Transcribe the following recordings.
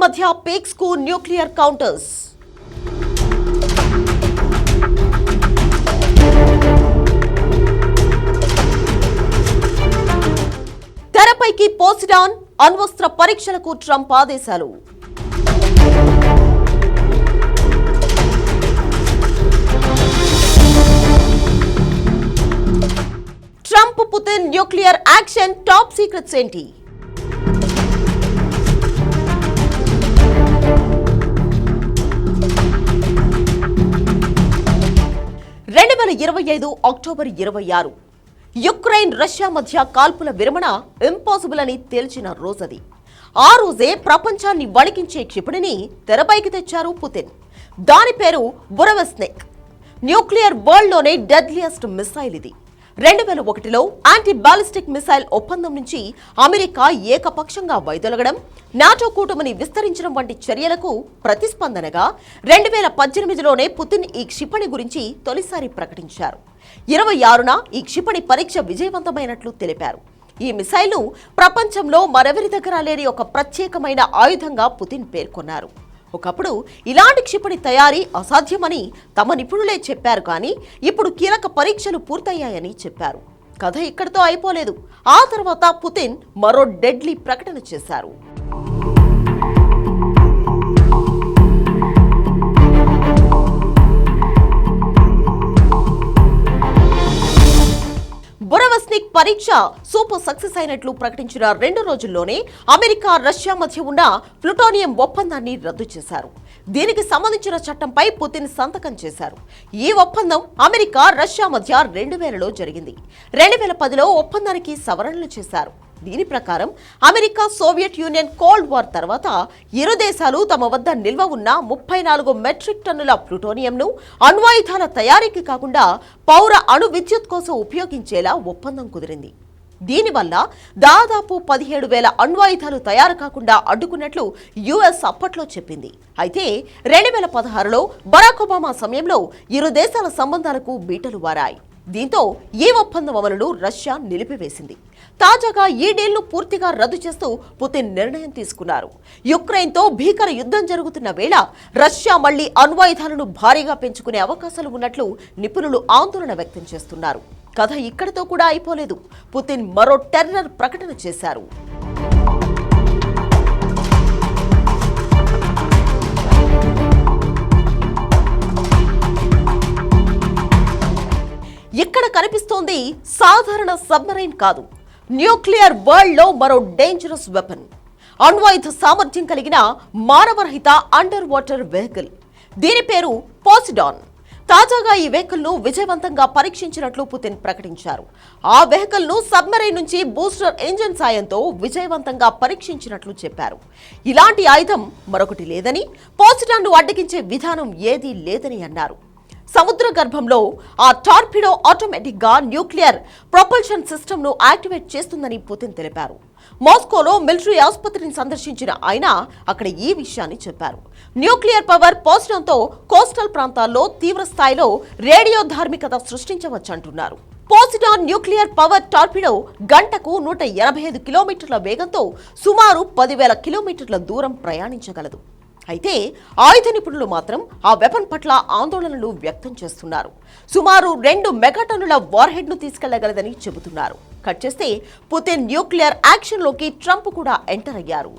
మధ్య పీక్స్కు nuclear counters. తెరపైకి పోసిడాన్ అణ్వస్త్ర పరీక్షలకు ట్రంప్ ఆదేశాలు. Trump Putin nuclear action top secrets ఏంటి? వేల ఇరవై ఐదు అక్టోబర్ ఇరవై ఆరు. యుక్రెయిన్ రష్యా మధ్య కాల్పుల విరమణ ఇంపాసిబుల్ అని తేల్చిన రోజది. ఆ రోజే ప్రపంచాన్ని వణికించే క్షిపణిని తెరపైకి తెచ్చారు పుతిన్. దాని పేరు బురవస్నెక్. న్యూక్లియర్ వరల్డ్లోనే డెడ్లియస్ట్ మిసైల్ ఇది. రెండు వేల ఒకటిలో యాంటీ బాలిస్టిక్ మిసైల్ ఒప్పందం నుంచి అమెరికా ఏకపక్షంగా వైదొలగడం నాటో కూటమిని విస్తరించడం వంటి చర్యలకు ప్రతిస్పందనగా రెండు వేల పద్దెనిమిదిలోనే పుతిన్ ఈ క్షిపణి గురించి తొలిసారి ప్రకటించారు. ఇరవై ఆరున ఈ క్షిపణి పరీక్ష విజయవంతమైనట్లు తెలిపారు. ఈ మిసైల్ను ప్రపంచంలో మరెవరి దగ్గర లేని ఒక ప్రత్యేకమైన ఆయుధంగా పుతిన్ పేర్కొన్నారు. ఒకప్పుడు ఇలాంటి క్షిపణి తయారీ అసాధ్యమని తమ నిపుణులే చెప్పారు కానీ ఇప్పుడు కీలక పరీక్షలు పూర్తయ్యాయని చెప్పారు. కథ ఇక్కడితో అయిపోలేదు. ఆ తర్వాత పుతిన్ మరో డెడ్లీ ప్రకటన చేశారు. పరీక్ష సూపర్ సక్సెస్ అయినట్లు ప్రకటించిన రెండు రోజుల్లోనే అమెరికా రష్యా మధ్య ఉన్న ప్లుటోనియం ఒప్పందాన్ని రద్దు చేశారు. దీనికి సంబంధించిన చట్టంపై పుతిన్ సంతకం చేశారు. ఈ ఒప్పందం అమెరికా రష్యా మధ్య రెండు వేలలో జరిగింది. రెండు వేల పదిలో ఒప్పందానికి సవరణలు చేశారు. దీని ప్రకారం America Soviet Union cold war తర్వాత ఇరు దేశాలు తమ వద్ద నిల్వ ఉన్న ముప్పై నాలుగు మెట్రిక్ టన్నుల ప్లూటోనియంను అణ్వాయుధాల తయారీకి కాకుండా పౌర అణు విద్యుత్ కోసం ఉపయోగించేలా ఒప్పందం కుదిరింది. దీనివల్ల దాదాపు పదిహేడు వేల అణ్వాయుధాలు తయారు కాకుండా అడ్డుకున్నట్లు యుఎస్ అప్పట్లో చెప్పింది. అయితే రెండు వేల పదహారులో బరాక్ ఒబామా సమయంలో ఇరు దేశాల సంబంధాలకు బీటలు వారాయి. దీంతో ఈ ఒప్పందం అమలును రష్యా నిలిపివేసింది. తాజాగా ఈ డీల్ను పూర్తిగా రద్దు చేస్తూ పుతిన్ నిర్ణయం తీసుకున్నారు. యుక్రెయిన్తో భీకర యుద్ధం జరుగుతున్న వేళ రష్యా మళ్ళీ అణ్వాయుధాలను భారీగా పెంచుకునే అవకాశాలు ఉన్నట్లు నిపుణులు ఆందోళన వ్యక్తం చేస్తున్నారు. కథ ఇక్కడితో కూడా అయిపోలేదు. పుతిన్ మరో టెర్రర్ ప్రకటన చేశారు. ఇక్కడ సాధారణ సబ్మరైన్ కాదు. న్యూక్లియర్ వరల్డ్లో మరో డేంజరస్ వెపన్ అణ్వాయుధ సామర్థ్యం కలిగిన మానవరహిత అండర్ వాటర్ వెహికల్ దీని పేరు పోసిడాన్ తాజాగా ఈ వెహికల్ను విజయవంతంగా పరీక్షించినట్లు పుతిన్ ప్రకటించారు. ఆ వెహికల్ను సబ్మరైన్ నుంచి బూస్టర్ ఇంజిన్ సాయంతో విజయవంతంగా పరీక్షించినట్లు చెప్పారు. ఇలాంటి ఆయుధం మరొకటి లేదని పోసిడాన్ను అడ్డగించే విధానం ఏదీ లేదని అన్నారు. సముద్ర గర్భంలో ఆ టార్పిడో ఆటోమేటిక్గా న్యూక్లియర్ ప్రొపల్షన్ సిస్టమ్ను యాక్టివేట్ చేస్తుందని పుతిన్ తెలిపారు. మాస్కోలో మిలిటరీ ఆసుపత్రిని సందర్శించిన ఆయన అక్కడ ఈ విషయాన్ని చెప్పారు. న్యూక్లియర్ పవర్ పోసడంతో కోస్టల్ ప్రాంతాల్లో తీవ్ర స్థాయిలో రేడియో ధార్మికత సృష్టించవచ్చంటున్నారు. పోసిడాన్ న్యూక్లియర్ పవర్ టార్పిడో గంటకు నూట ఎనభై ఐదు కిలోమీటర్ల వేగంతో సుమారు పదివేల కిలోమీటర్ల దూరం ప్రయాణించగలదు. అయితే ఆయుధ నిపుణులు మాత్రం ఆ వెపన్ పట్ల ఆందోళనలు వ్యక్తం చేస్తున్నారు. సుమారు రెండు మెగాటన్నుల వార్హెడ్ను తీసుకెళ్ళగలదని చెబుతున్నారు. కట్ చేస్తే పుతిన్ న్యూక్లియర్ యాక్షన్లోకి ట్రంప్ కూడా ఎంటర్ అయ్యారు.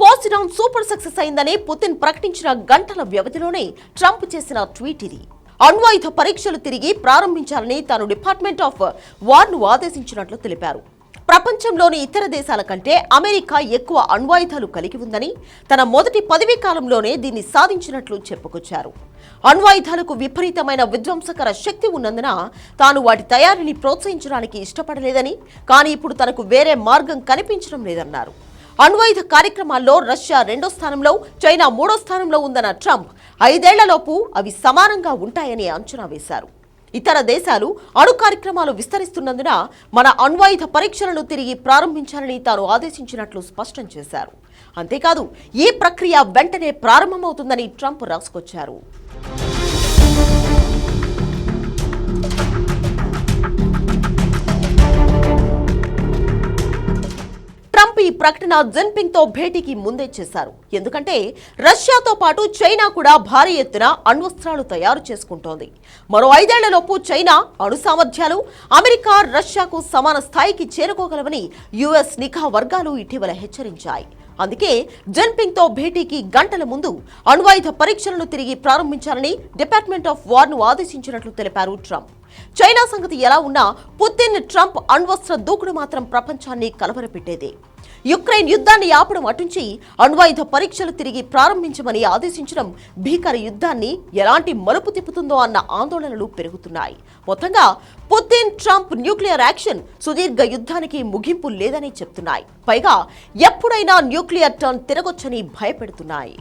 పోసిడాన్ సూపర్ సక్సెస్ అయిందని పుతిన్ ప్రకటించిన గంటల వ్యవధిలోనే ట్రంప్ చేసిన ట్వీట్ ఇది. అణ్వాయుధ పరీక్షలు తిరిగి ప్రారంభించాలని తాను డిపార్ట్మెంట్ ఆఫ్ వార్ను ఆదేశించినట్లు తెలిపారు. ప్రపంచంలోని ఇతర దేశాల కంటే అమెరికా ఎక్కువ అణ్వాయుధాలు కలిగి ఉందని తన మొదటి పదవీ కాలంలోనే దీన్ని సాధించినట్లు చెప్పుకొచ్చారు. అణ్వాయుధాలకు విపరీతమైన విధ్వంసకర శక్తి ఉన్నందున తాను వాటి తయారీని ప్రోత్సహించడానికి ఇష్టపడలేదని కానీ ఇప్పుడు తనకు వేరే మార్గం కనిపించడం లేదన్నారు. అణ్వాయుధ కార్యక్రమాల్లో రష్యా రెండో స్థానంలో చైనా మూడో స్థానంలో ఉందన్న ట్రంప్ ఐదేళ్ళలోపు అవి సమానంగా ఉంటాయని అంచనా వేశారు. ఇతర దేశాలు అణు కార్యక్రమాలు విస్తరిస్తున్నందున మన అణ్వాయుధ పరీక్షలను తిరిగి ప్రారంభించాలని తాను ఆదేశించినట్లు స్పష్టం చేశారు. అంతేకాదు ఈ ప్రక్రియ వెంటనే ప్రారంభమవుతుందని ట్రంప్ రాసుకొచ్చారు. ట్రంప్ ఈ ప్రకటన జిన్పింగ్తో భేటీకి ముందే చేశారు. ఎందుకంటే రష్యాతో పాటు చైనా కూడా భారీ ఎత్తున అణ్వస్త్రాలు తయారు చేసుకుంటోంది. మరో ఐదేళ్ళలోపు చైనా అణు సామర్థ్యాలు అమెరికా రష్యాకు సమాన స్థాయికి చేరుకోగలవని యుఎస్ నిఘా వర్గాలు ఇటీవల హెచ్చరించాయి. అందుకే జిన్పింగ్తో భేటీకి గంటల ముందు అణ్వాయుధ పరీక్షలను తిరిగి ప్రారంభించాలని డిపార్ట్మెంట్ ఆఫ్ వార్ను ఆదేశించినట్లు తెలిపారు ట్రంప్. చైనా సంగతి ఎలా ఉన్నా పుతిన్ ట్రంప్ అణ్వస్త్ర దూకుడు మాత్రం ప్రపంచాన్ని కలవరపెట్టేదే. యుక్రెయిన్ యుద్ధాన్ని ఆపడం అటుంచి అణ్వాయుధ పరీక్షలు తిరిగి ప్రారంభించమని ఆదేశించడం భీకర యుద్ధాన్ని ఎలాంటి మలుపు తిప్పుతుందో అన్న ఆందోళనలు పెరుగుతున్నాయి. మొత్తంగా పుతిన్ ట్రంప్ న్యూక్లియర్ యాక్షన్ సుదీర్ఘ యుద్ధానికి ముగింపు లేదని చెప్తున్నాయి. పైగా ఎప్పుడైనా న్యూక్లియర్ టర్న్ తిరగొచ్చని భయపెడుతున్నాయి.